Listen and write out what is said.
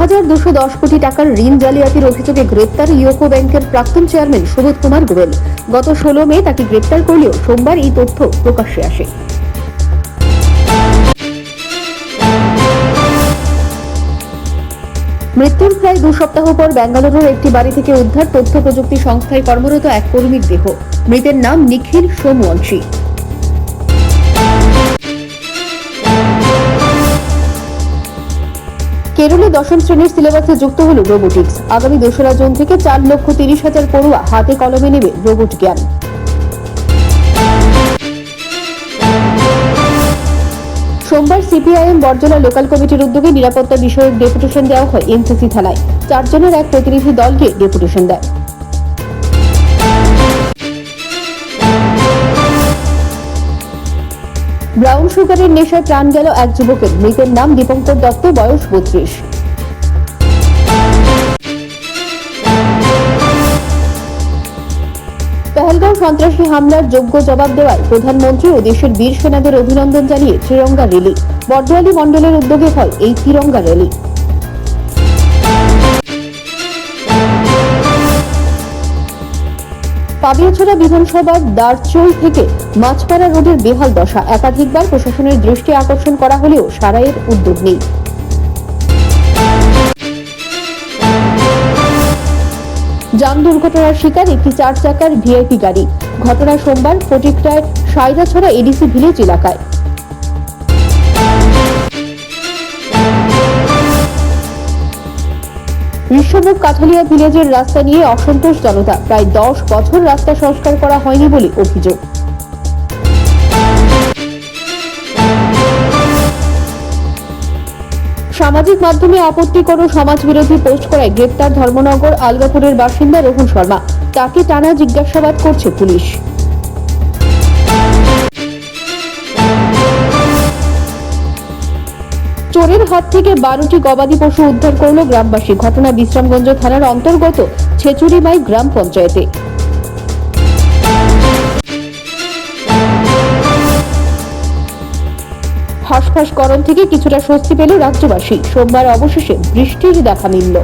হাজার কোটি টাকার ঋণ জালিয়াতির অভিযোগে গ্রেপ্তার ইউকো ব্যাংকের প্রাক্তন চেয়ারম্যান সুবোধ কুমার গোয়েল। গত ষোলো মে তাকে গ্রেপ্তার করলেও সোমবার এই তথ্য প্রকাশ্যে আসে। মৃত্যুর প্রায় দু সপ্তাহ পর বেঙ্গালুরুর একটি বাড়ি থেকে উদ্ধার তথ্য প্রযুক্তি সংস্থায় কর্মরত এক কর্মীর দেহ। মৃতের নাম নিখিল সোমবংশী। কেরলে দশম শ্রেণির সিলেবাসে যুক্ত হল রোবোটিক্স। আগামী দোসরা জুন থেকে চার লক্ষ তিরিশ হাজার পড়ুয়া হাতে কলমে নেবে রোবট জ্ঞান। সোমবার সিপিআইএম বর্জনা লোকাল কমিটির উদ্যোগে নিরাপত্তা বিষয়ক ডেপুটেশন দেওয়া হয় এনসিসি থানায়। চারজনের এক প্রতিনিধি দলকে ডেপুটেশন দেয়। ব্রাউন সুগারের নেশায় প্রাণ গেল এক যুবকের। মৃতের নাম দীপঙ্কর দত্ত, বয়স বত্রিশ। পহলগাঁও সন্ত্রাসী হামলার যোগ্য জবাব দেওয়ায় প্রধানমন্ত্রী ও দেশের বীর সেনাদের অভিনন্দন জানিয়ে ত্রিরঙ্গা র্যালি। বর্দোয়ালি মণ্ডলের উদ্যোগে হয় এই ত্রিরঙ্গা র্যালি। পাবিয়াছড়া বিধানসভার দারচই থেকে মাছপাড়া রোডের বেহাল দশা। একাধিকবার প্রশাসনের দৃষ্টি আকর্ষণ করা হলেও সারাইয়ের উদ্যোগ নেই। যান দুর্ঘটনার শিকার একটি চার চাকার ভিআইপি গাড়ি। ঘটনা সোমবার ফটিকটায় সাইদাছড়া এডিসি ভিলেজ এলাকায়। ঋষভক কাঠালিয়া ভিলেজের রাস্তা নিয়ে অসন্তোষ জনতা। প্রায় দশ বছর রাস্তা সংস্কার করা হয়নি বলে অভিযোগ। সামাজিক মাধ্যমে আপত্তিকর ও সমাজ বিরোধী পোস্ট করায় গ্রেপ্তার ধর্মনগর, আলগাপুরের বাসিন্দা রোহন শর্মা। তাকে টানা জিজ্ঞাসাবাদ করছে পুলিশ। চোরের হাত থেকে বারোটি গবাদি পশু উদ্ধার করল গ্রামবাসী। ঘটনা বিশ্রামগঞ্জ থানার অন্তর্গত ছেচুরিমাই গ্রাম পঞ্চায়েতে। হাঁসফাঁস করণ থেকে কিছুটা স্বস্তি পেল রাজ্যবাসী। সোমবার অবশেষে বৃষ্টির দেখা মিলল।